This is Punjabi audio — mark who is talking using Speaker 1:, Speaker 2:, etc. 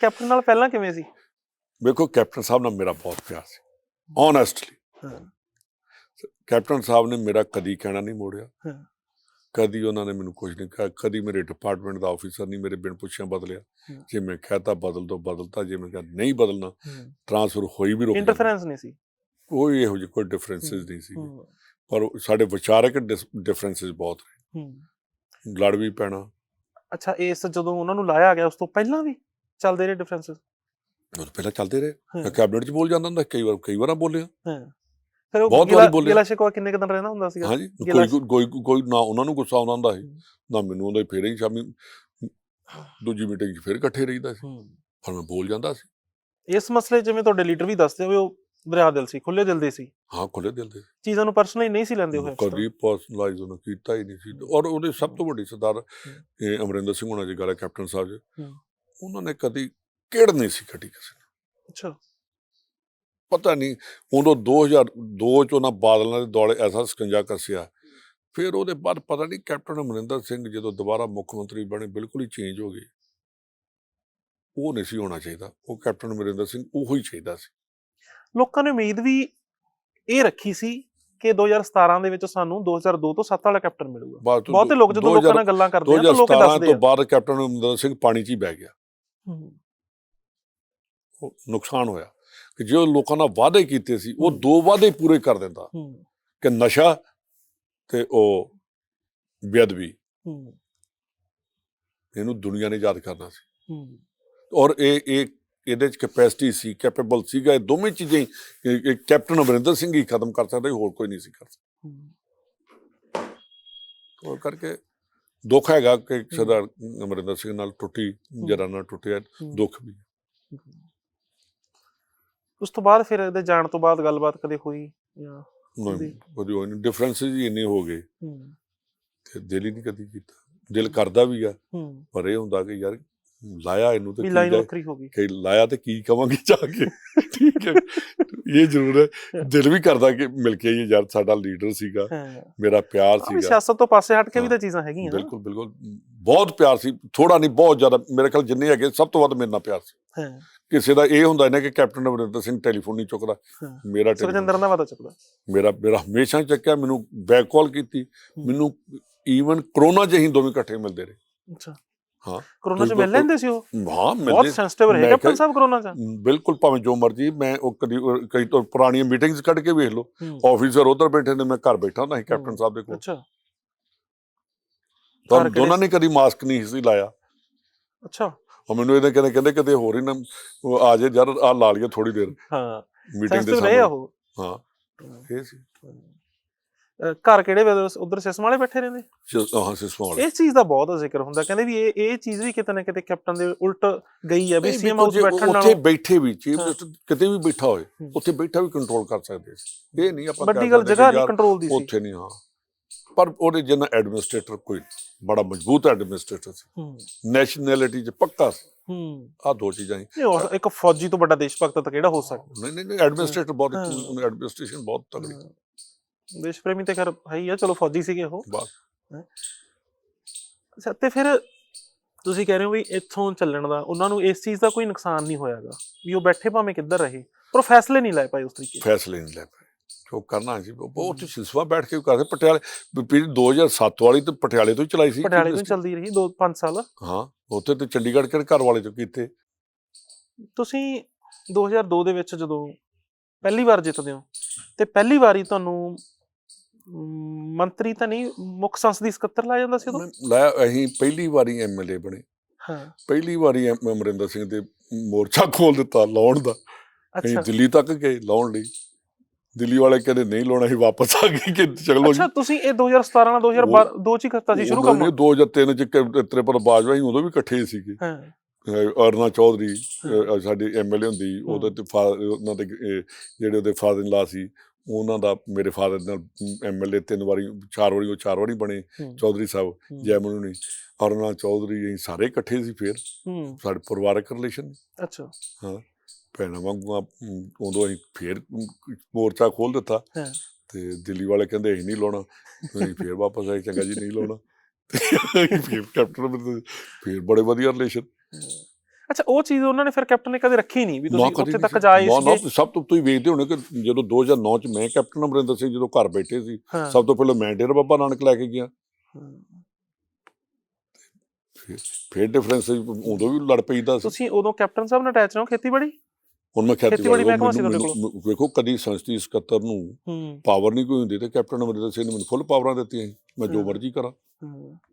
Speaker 1: ਕੈਪਟਨ ਨਾਲ ਪਹਿਲਾਂ ਕਿਵੇਂ ਸੀ?
Speaker 2: ਵੇਖੋ ਕੈਪਟਨ ਸਾਹਿਬ ਨਾਲ ਮੇਰਾ ਬਹੁਤ ਪਿਆਰ ਸੀ ਓਨੈਸਟਲੀ ਕੈਪਟਨ ਸਾਹਿਬ ਨੇ ਮੇਰਾ ਕਦੀ ਕਹਿਣਾ ਨਹੀਂ ਮੋੜਿਆ। ਕਦੀ ਉਹਨਾਂ ਨੇ ਮੈਨੂੰ ਕੁਝ ਨਹੀਂ ਕਿਹਾ ਕਦੀ ਮੇਰੇ ਡਿਪਾਰਟਮੈਂਟ ਦਾ ਆਫੀਸਰ ਨਹੀਂ ਮੇਰੇ ਬਿਨ ਪੁੱਛਿਆ ਬਦਲਿਆ। ਜੇ ਮੈਂ ਕਹਤਾ ਬਦਲ ਦੋ ਬਦਲਤਾ ਜੇ ਮੈਂ ਕਿਹਾ ਨਹੀਂ ਬਦਲਣਾ ਟ੍ਰਾਂਸਫਰ ਹੋਈ ਵੀ ਰੁਕ।
Speaker 1: ਇੰਟਰਫੇਰੈਂਸ ਨਹੀਂ ਸੀ?
Speaker 2: ਕੋਈ ਇਹੋ ਜਿਹੇ ਕੋਈ ਡਿਫਰੈਂਸਸ। ਨਹੀਂ ਸੀ ਪਰ ਸਾਡੇ ਵਿਚਾਰਕ ਡਿਫਰੈਂਸਸ ਬਹੁਤ ਰਹੇ ਲੜ ਵੀ ਪੈਣਾ।
Speaker 1: ਅੱਛਾ ਇਸ ਜਦੋਂ ਉਹਨਾਂ ਨੂੰ ਲਾਇਆ ਗਿਆ ਉਸ ਤੋਂ ਪਹਿਲਾਂ ਵੀ? ਚੱਲਦੇ ਰਹੇ ਡਿਫਰੈਂਸਸ
Speaker 2: ਉਹ ਤਾਂ ਪਹਿਲਾਂ ਚੱਲਦੇ ਰਹੇ। ਮੈਂ ਕੈਬਨਿਟ 'ਚ ਬੋਲ ਜਾਂਦਾ ਹੁੰਦਾ ਕਈ ਵਾਰ ਕਈ ਵਾਰਾਂ ਬੋਲਿਆ।
Speaker 1: ਹਾਂ। ਫਿਰ ਉਹ
Speaker 2: ਬਹੁਤ ਵਾਰੀ ਬੋਲਿਆ।
Speaker 1: ਗਿਲਾ ਸ਼ਿਕਵਾ ਕਿੰਨੇ ਕੁ ਦਿਨ ਰਹਿੰਦਾ ਹੁੰਦਾ ਸੀਗਾ?
Speaker 2: ਹਾਂਜੀ ਕੋਈ ਕੋਈ ਕੋਈ ਨਾ ਉਹਨਾਂ ਨੂੰ ਗੁੱਸਾ ਆਉਂਦਾ ਹੁੰਦਾ ਸੀ। ਨਾ ਮੈਨੂੰ ਉਹਦਾ ਫੇਰ ਹੀ ਸ਼ਾਮੀ ਦੂਜੀ ਮੀਟਿੰਗ 'ਚ ਫੇਰ ਇਕੱਠੇ ਰਹੀਦਾ ਸੀ। ਪਰ ਮੈਂ ਬੋਲ ਜਾਂਦਾ ਸੀ।
Speaker 1: ਇਸ ਮਸਲੇ ਜਿਵੇਂ ਤੁਹਾਡੇ ਲੀਡਰ ਵੀ ਦੱਸਦੇ ਹੋਏ ਉਹ ਦਰਿਆ ਦਿਲ ਸੀ ਖੁੱਲੇ ਦਿਲ ਦੇ ਸੀ।
Speaker 2: ਹਾਂ ਖੁੱਲੇ ਦਿਲ ਦੇ।
Speaker 1: ਚੀਜ਼ਾਂ ਨੂੰ ਪਰਸਨਲੀ ਨਹੀਂ ਸੀ ਲੈਂਦੇ ਹੋਏ
Speaker 2: ਕਦੀ ਪਰਸਨਲਾਈਜ਼ ਉਹਨੇ ਕੀਤਾ ਹੀ ਨਹੀਂ ਸੀ। ਔਰ ਉਹਦੇ ਸਭ ਤੋਂ ਵੱਡੀ ਸਰਦਾਰ ਅਮਰਿੰਦਰ ਸਿੰਘ ਹੋਣਾ ਜੀ ਗੱਲ ਹੈ ਕੈਪਟਨ ਸਾਹਿਬ ਜੀ। ਉਹਨਾਂ ਨੇ ਕਦੀ ਕਿਹੜ ਨਹੀਂ ਸੀ ਕੱਢੀ ਕਿਸੇ ਨੇ।
Speaker 1: ਅੱਛਾ।
Speaker 2: ਪਤਾ ਨਹੀਂ ਉਦੋਂ 2002 ਚ ਉਹਨਾਂ ਬਾਦਲਾਂ ਦੇ ਦੌਲੇ ਐਸਾ ਸਕੰਜਾ ਕੱਸਿਆ। ਫਿਰ ਉਹਦੇ ਬਾਅਦ ਪਤਾ ਨਹੀਂ ਕੈਪਟਨ ਅਮਰਿੰਦਰ ਸਿੰਘ ਜਦੋਂ ਦੁਬਾਰਾ ਮੁੱਖ ਮੰਤਰੀ ਬਣੇ ਬਿਲਕੁਲ ਹੀ ਚੇਂਜ ਹੋ ਗਏ। ਉਹ ਨਹੀਂ ਸੀ ਹੋਣਾ ਚਾਹੀਦਾ ਉਹ ਕੈਪਟਨ ਅਮਰਿੰਦਰ ਸਿੰਘ ਉਹੋ ਹੀ ਚਾਹੀਦਾ ਸੀ।
Speaker 1: ਲੋਕਾਂ ਨੇ ਉਮੀਦ ਵੀ ਇਹ ਰੱਖੀ ਸੀ ਕਿ 2017 ਦੇ ਵਿੱਚ ਸਾਨੂੰ 2002 ਤੋਂ 7 ਵਾਲਾ ਕੈਪਟਨ ਮਿਲੂਗਾ।
Speaker 2: ਤੋਂ
Speaker 1: ਬਹੁਤੇ ਲੋਕ ਜਦੋਂ
Speaker 2: 2000
Speaker 1: ਲੋਕਾਂ ਨਾਲ ਗੱਲਾਂ ਕਰਦੇ ਆ ਤਾਂ ਲੋਕ
Speaker 2: 2017
Speaker 1: ਦੱਸਦੇ
Speaker 2: ਤੋਂ
Speaker 1: ਆ।
Speaker 2: ਬਾਅਦ ਕੈਪਟਨ ਅਮਰਿੰਦਰ ਸਿੰਘ ਪਾਣੀ 'ਚ ਹੀ ਬਹਿ ਗਿਆ। ਨੁਕਸਾਨ ਹੋਇਆ ਕਿ ਜੋ ਲੋਕਾਂ ਨਾਲ ਵਾਅਦੇ ਕੀਤੇ ਸੀ ਉਹ। ਦੋ ਵਾਅਦੇ ਪੂਰੇ ਕਰ ਦਿੰਦਾ ਕਿ ਨਸ਼ਾ ਤੇ ਉਹ ਬੇਅਦਬੀ। ਇਹਨੂੰ ਦੁਨੀਆ ਨੇ ਯਾਦ ਕਰਨਾ ਸੀ। ਔਰ ਇਹ ਇਹ ਇਹਦੇ ਚ ਕੈਪੈਸਿਟੀ ਸੀ ਕੈਪੇਬਲ ਸੀਗਾ ਇਹ ਦੋਵੇਂ ਚੀਜ਼ਾਂ ਹੀ ਕੈਪਟਨ ਅਮਰਿੰਦਰ ਸਿੰਘ ਹੀ ਖਤਮ ਕਰ ਸਕਦਾ ਹੋਰ ਕੋਈ ਨਹੀਂ ਸੀ ਕਰ ਸਕਦਾ। ਕਰਕੇ ਦੁੱਖ ਹੈਗਾ ਕਿ ਸਰਦਾਰ ਅਮਰਿੰਦਰ ਸਿੰਘ ਨਾਲ ਟੁੱਟੀ ਜਰਾ ਨਾਲ ਟੁੱਟਿਆ। ਦੁੱਖ ਵੀ
Speaker 1: ਉਸ ਤੋਂ ਬਾਅਦ ਫਿਰ ਇਹਦੇ ਜਾਣ ਤੋਂ ਬਾਅਦ ਗੱਲਬਾਤ ਕਦੇ ਹੋਈ ਜਾਂ
Speaker 2: ਨਹੀਂ ਕਦੀ? ਹੋਈ ਨਹੀਂ। ਡਿਫਰੈਂਸਸ ਹੀ ਇੰਨੇ ਹੋ ਗਏ।
Speaker 1: ਹੂੰ।
Speaker 2: ਤੇ ਦਿਲ ਹੀ ਨਹੀਂ ਕਦੀ ਕੀਤਾ। ਦਿਲ ਕਰਦਾ ਵੀ ਆ ਪਰ ਇਹ ਹੁੰਦਾ ਕਿ ਯਾਰ ਲਾਇਆ ਇਹਨੂੰ ਤੇ ਕੀ
Speaker 1: ਲਾਈਨ ਵੱਖਰੀ ਹੋ ਗਈ।
Speaker 2: ਕਿ ਲਾਇਆ ਤੇ ਕੀ ਕਵਾਂਗੇ ਜਾ ਕੇ? ਠੀਕ ਹੈ। ਇਹ ਜ਼ਰੂਰ ਹੈ। ਦਿਲ ਵੀ ਕਰਦਾ ਕਿ ਮਿਲ ਕੇ ਆਈਏ। ਯਾਰ ਸਾਡਾ ਲੀਡਰ ਸੀਗਾ। ਮੇਰਾ ਪਿਆਰ ਸੀਗਾ।
Speaker 1: ਸਿਆਸਤ ਤੋਂ ਪਾਸੇ ਹਟ ਕੇ ਵੀ ਤਾਂ ਚੀਜ਼ਾਂ ਹੈਗੀਆਂ।
Speaker 2: ਬਿਲਕੁਲ ਬਿਲਕੁਲ। ਬਹੁਤ ਪਿਆਰ ਸੀ। ਥੋੜਾ ਨਹੀਂ ਬਹੁਤ ਜ਼ਿਆਦਾ। ਮੇਰੇ ਖਿਆਲ ਜਿੰਨੇ ਹੈਗੇ ਸਭ ਤੋਂ ਵੱਧ ਮੇਰੇ ਨਾਲ ਪਿਆਰ ਸੀ। ਕਿਸੇ ਦਾ ਇਹ ਹੁੰਦਾ ਨਾ ਕਿ ਕੈਪਟਨ ਅਮਰਿੰਦਰ ਸਿੰਘ ਟੈਲੀਫੋਨ ਨਹੀਂ ਚੁੱਕਦਾ। ਮੇਰਾ
Speaker 1: ਸੁਖਜਿੰਦਰ ਦਾ ਵਾਦਾ ਚੱਕਦਾ
Speaker 2: ਮੇਰਾ ਮੇਰਾ ਹਮੇਸ਼ਾ ਚੱਕਿਆ। ਮੈਨੂੰ ਬੈਕ ਕਾਲ ਕੀਤੀ। ਮੈਨੂੰ ਈਵਨ ਕਰੋਨਾ 'ਚ ਹੀ ਦੋਵੇਂ ਇਕੱਠੇ ਮਿਲਦੇ ਰਹੇ।
Speaker 1: ਅੱਛਾ।
Speaker 2: ਹਾਂ।
Speaker 1: ਕਰੋਨਾ ਚ। ਮਿਲ ਲੈਂਦੇ ਸੀ ਉਹ?
Speaker 2: ਹਾਂ
Speaker 1: ਬਹੁਤ
Speaker 2: ਮਿਲਦੇ
Speaker 1: ਸੈਂਸਿਟਿਵ ਰਹੇ। ਕੈਪਟਨ ਸਾਹਿਬ ਕਰੋਨਾ ਚ?
Speaker 2: ਬਿਲਕੁਲ ਭਾਵੇਂ ਜੋ ਮਰਜ਼ੀ ਮੈਂ ਉਹ ਕਦੀ ਕਈ ਤੋਂ ਪੁਰਾਣੀਆਂ ਮੀਟਿੰਗਸ ਕੱਢ ਕੇ ਵੇਖ ਲਓ। ਆਫੀਸਰ ਉਧਰ ਬੈਠੇ ਨੇ ਮੈਂ ਘਰ ਬੈਠਾ ਹੁੰਦਾ ਸੀ ਕੈਪਟਨ। ਸਾਹਿਬ ਦੇ ਕੋਲ।
Speaker 1: ਅੱਛਾ।
Speaker 2: ਤਾਂ ਦੋਨਾਂ ਨੇ ਕਦੀ ਮਾਸਕ ਨਹੀਂ ਸੀ ਲਾਇਆ।
Speaker 1: ਅੱਛਾ।
Speaker 2: ਉਹ ਮੈਨੂੰ ਇਹਦੇ ਕਹਿੰਦੇ ਕਹਿੰਦੇ ਕਿਤੇ ਹੋਰ ਹੀ ਨਾ ਆ ਜੇ ਯਾਰ ਆ ਲਾ ਲਈਏ ਥੋੜੀ ਦੇਰ।
Speaker 1: ਹਾਂ।
Speaker 2: ਮੀਟਿੰਗ ਦੇ
Speaker 1: ਉਹ।
Speaker 2: ਹਾਂ। ਇਹ ਸੀ।
Speaker 1: ਘਰ ਕਿਹੜੇ ਵੇ ਉਧਰ ਸਿਸਮ ਵਾਲੇ ਬੈਠੇ ਰਹਿੰਦੇ?
Speaker 2: ਹਾਂ ਸਿਸਟਮ ਵਾਲੇ।
Speaker 1: ਇਸ ਚੀਜ਼ ਦਾ ਬਹੁਤ ਜ਼ਿਕਰ ਹੁੰਦਾ। ਕਹਿੰਦੇ ਵੀ ਇਹ ਇਹ ਚੀਜ਼ ਵੀ ਕਿਤੇ ਨਾ ਕਿਤੇ ਕੈਪਟਨ ਦੇ ਉਲਟ ਗਈ ਹੈ ਵੀ ਸੀਐਮ ਹਾਊਸ ਬੈਠਣ
Speaker 2: ਉੱਥੇ
Speaker 1: ਨਾਲ
Speaker 2: ਬੈਠੇ ਵੀ ਚੀਫ ਕਿਤੇ ਵੀ ਬੈਠਾ ਹੋਏ। ਉੱਥੇ ਬੈਠਾ ਵੀ ਕੰਟਰੋਲ ਕਰ ਸਕਦੇ ਸੀ। ਇਹ ਨਹੀਂ ਆਪਾਂ
Speaker 1: ਵੱਡੀ ਗੱਲ ਜਗ੍ਹਾ ਨਹੀਂ ਕੰਟਰੋਲ ਦੀ ਸੀ।
Speaker 2: ਉੱਥੇ ਨਹੀਂ ਹਾਂ। ਪਰ ਉਹਦੇ ਜਿੰਨਾ ਐਡਮਿਨਿਸਟ੍ਰੇਟਰ ਕੋਈ ਬੜਾ ਮਜ਼ਬੂਤ ਐਡਮਿਨਿਸਟ੍ਰੇਟਰ ਸੀ। ਨੈਸ਼ਨੈਲਿਟੀ 'ਚ ਪੱਕਾ ਸੀ।
Speaker 1: ਹੂੰ।
Speaker 2: ਆ ਦੋ ਚੀਜ਼ਾਂ ਹੀ।
Speaker 1: ਇੱਕ ਫੌਜੀ ਤੋਂ ਵੱਡਾ ਦੇਸ਼ ਭਗਤ ਤਾਂ ਕਿਹੜਾ ਹੋ ਸਕਦਾ?
Speaker 2: ਨਹੀਂ ਨਹੀਂ ਐਡਮਿਨਿਸਟ੍ਰੇਟਰ ਬਹੁਤ ਐਡਮਿਨਿਸਟ੍ਰੇਸ਼ਨ ਬਹੁਤ ਤਗੜੀ
Speaker 1: ਹਾਂ। ਦੇਸ਼ ਪ੍ਰੇਮੀ ਤੇ ਖੈਰ ਹੈ ਹੀ ਆ ਚਲੋ ਫੌਜੀ ਸੀਗੇ ਉਹ। ਅੱਛਾ ਤੇ ਫਿਰ ਤੁਸੀਂ ਕਹਿ ਰਹੇ ਹੋ ਵੀ ਇੱਥੋਂ ਚੱਲਣ ਦਾ ਉਹਨਾਂ ਨੂੰ ਇਸ ਚੀਜ਼ ਦਾ ਕੋਈ ਨੁਕਸਾਨ ਨਹੀਂ ਹੋਇਆਗਾ ਵੀ ਉਹ ਬੈਠੇ ਭਾਵੇਂ ਕਿੱਧਰ ਰਹੇ ਪਰ ਫੈਸਲੇ ਨਹੀਂ ਲੈ ਪਾਏ ਉਸ ਤਰੀਕੇ
Speaker 2: ਫੈਸਲੇ ਨਹੀਂ ਲੈ ਪਏ। ਜੋ ਕਰਨਾ ਸੀ ਉਹ ਬਹੁਤ ਸਿਲਸਿਲਾ ਬੈਠ ਕੇ ਕਰਦੇ ਪਟਿਆਲੇ ਵੀ 2007 ਵਾਲੀ ਤੇ ਪਟਿਆਲੇ ਤੋਂ ਹੀ ਚਲਾਈ ਸੀ।
Speaker 1: ਪਟਿਆਲੇ ਤੋਂ ਚੱਲਦੀ ਰਹੀ 2-5 ਸਾਲ।
Speaker 2: ਹਾਂ ਉੱਥੇ ਤੇ ਚੰਡੀਗੜ੍ਹ ਕਿਹੜੇ ਘਰ ਵਾਲੇ ਤੋਂ ਕੀਤੇ?
Speaker 1: ਤੁਸੀਂ 2002 ਦੇ ਵਿੱਚ ਜਦੋਂ ਪਹਿਲੀ ਵਾਰ ਜਿੱਤਦੇ ਹੋ ਤੇ ਪਹਿਲੀ ਵਾਰੀ ਤੁਹਾਨੂੰ ਮੰਤਰੀ ਤਾਂ ਨਹੀਂ ਮੁੱਖ ਸੰਸਦੀ ਸਕੱਤਰ ਲਾਇਆ ਜਾਂਦਾ ਸੀ ਉਦੋਂ?
Speaker 2: ਲੈ ਅਸੀਂ ਪਹਿਲੀ ਵਾਰੀ ਐਮਐਲਏ ਬਣੇ।
Speaker 1: ਹਾਂ।
Speaker 2: ਪਹਿਲੀ ਵਾਰੀ ਅਮਰਿੰਦਰ ਸਿੰਘ ਦੇ ਮੋਰਚਾ ਖੋਲ ਦਿੱਤਾ ਲਾਉਣ ਦਾ। ਅਸੀਂ
Speaker 1: ਅੱਛਾ।
Speaker 2: ਦਿੱਲੀ ਤੱਕ ਗਏ ਲਾਉਣ ਲਈ। ਦਿੱਲੀ ਵਾਲੇ ਕਹਿੰਦੇ ਨਹੀਂ ਲਾਉਣਾ ਅਸੀਂ ਵਾਪਸ ਆ ਗਏ ਕਿ ਚਲੋ
Speaker 1: ਅੱਛਾ ਤੁਸੀਂ ਇਹ 2017 ਨਾਲ 2012 ਚ ਹੀ ਕਰਤਾ ਸੀ ਸ਼ੁਰੂ ਕੰਮ
Speaker 2: 2003 ਚ ਤ੍ਰਿਪਤ ਬਾਜਵਾ ਸੀ ਉਦੋਂ ਵੀ ਇਕੱਠੇ ਸੀਗੇ।
Speaker 1: ਹਾਂ।
Speaker 2: ਅਰਨਾ ਚੌਧਰੀ ਸਾਡੀ ਐਮਐਲਏ ਹੁੰਦੀ ਉਹਦੇ ਤੇ ਉਹਨਾਂ ਦੇ ਜਿਹੜੇ ਉਹਦੇ ਫਾਦਰ ਇਨ ਲਾ ਸੀ ਉਹਨਾਂ ਦਾ ਮੇਰੇ ਫਾਦਰ ਨਾਲ ਐਮਐਲਏ ਤਿੰਨ ਵਾਰੀ ਚਾਰ ਵਾਰੀ ਉਹ ਚਾਰ ਵਾਰੀ ਬਣੇ
Speaker 1: ਹੂੰ,
Speaker 2: ਚੌਧਰੀ ਸਾਹਿਬ
Speaker 1: ਹੂੰ,
Speaker 2: ਜੈਮਨ ਨੇ ਅਰਨਾ ਚੌਧਰੀ ਅਸੀਂ ਸਾਰੇ ਇਕੱਠੇ ਸੀ ਫਿਰ।
Speaker 1: ਹੂੰ।
Speaker 2: ਸਾਡੇ ਪਰਿਵਾਰਕ ਰਿਲੇਸ਼ਨ
Speaker 1: ਅੱਛਾ।
Speaker 2: ਭੈਣਾਂ ਵਾਂਗੂ ਉਦੋਂ ਅਸੀਂ ਫੇਰ ਮੋਰਚਾ ਖੋਲ ਦਿੱਤਾ।
Speaker 1: ਹਾਂ।
Speaker 2: ਤੇ ਦਿੱਲੀ ਵਾਲੇ ਕਹਿੰਦੇ ਅਸੀਂ ਨਹੀਂ ਲਾਉਣਾ। ਅਸੀਂ ਫੇਰ ਵਾਪਸ ਆਏ ਚੰਗਾ ਜੀ ਨਹੀਂ ਲਾਉਣਾ। ਫੇਰ ਕੈਪਟਨ ਫੇਰ ਬੜੇ ਵਧੀਆ ਰਿਲੇਸ਼ਨ
Speaker 1: ਅੱਛਾ ਉਹ ਚੀਜ਼ ਉਹਨਾਂ ਨੇ ਫਿਰ ਕੈਪਟਨ ਨੇ ਕਦੇ ਰੱਖੀ ਨਹੀਂ ਵੀ ਤੁਸੀਂ ਉੱਥੇ ਤੱਕ
Speaker 2: ਸੀ।
Speaker 1: ਜਾਏ ਸੀਗੇ
Speaker 2: ਸਭ ਤੋਂ ਤੁਸੀਂ ਵੇਖਦੇ ਹੋਣੇ ਕਿ ਜਦੋਂ 2009 ਚ ਮੈਂ ਕੈਪਟਨ ਅਮਰਿੰਦਰ ਸਿੰਘ ਜਦੋਂ ਘਰ ਬੈਠੇ ਸੀ ਸਭ ਤੋਂ ਪਹਿਲਾਂ ਮੈਂ ਡੇਰਾ ਬਾਬਾ ਨਾਨਕ ਲੈ ਕੇ ਗਿਆ। ਫਿਰ ਡਿਫਰੈਂਸ ਉਦੋਂ ਵੀ ਲੜ ਪਈਦਾ ਸੀ
Speaker 1: ਤੁਸੀਂ ਉਦੋਂ ਕੈਪਟਨ ਸਾਹਿਬ ਨਾਲ ਅਟੈਚ ਰਹੋ ਖੇਤੀਬਾੜੀ
Speaker 2: ਹੁਣ ਮੈਂ
Speaker 1: ਖੇਤੀਬਾੜੀ ਮਹਿਕਮਾ ਸੀ ਤੁਹਾਡੇ
Speaker 2: ਮੈਨੂੰ- ਵੇਖੋ ਕਦੀ ਸੰਸਦੀ ਸਕੱਤਰ ਨੂੰ ਪਾਵਰ ਨਹੀਂ ਕੋਈ ਹੁੰਦੀ ਤੇ ਕੈਪਟਨ ਅਮਰਿੰਦਰ ਸਿੰਘ ਨੇ ਮੈਨੂੰ ਫੁੱਲ ਪਾਵਰਾਂ ਦਿੱਤੀਆਂ ਸੀ। ਮੈਂ ਜੋ। ਮਰਜ਼ੀ ਕਰਾਂ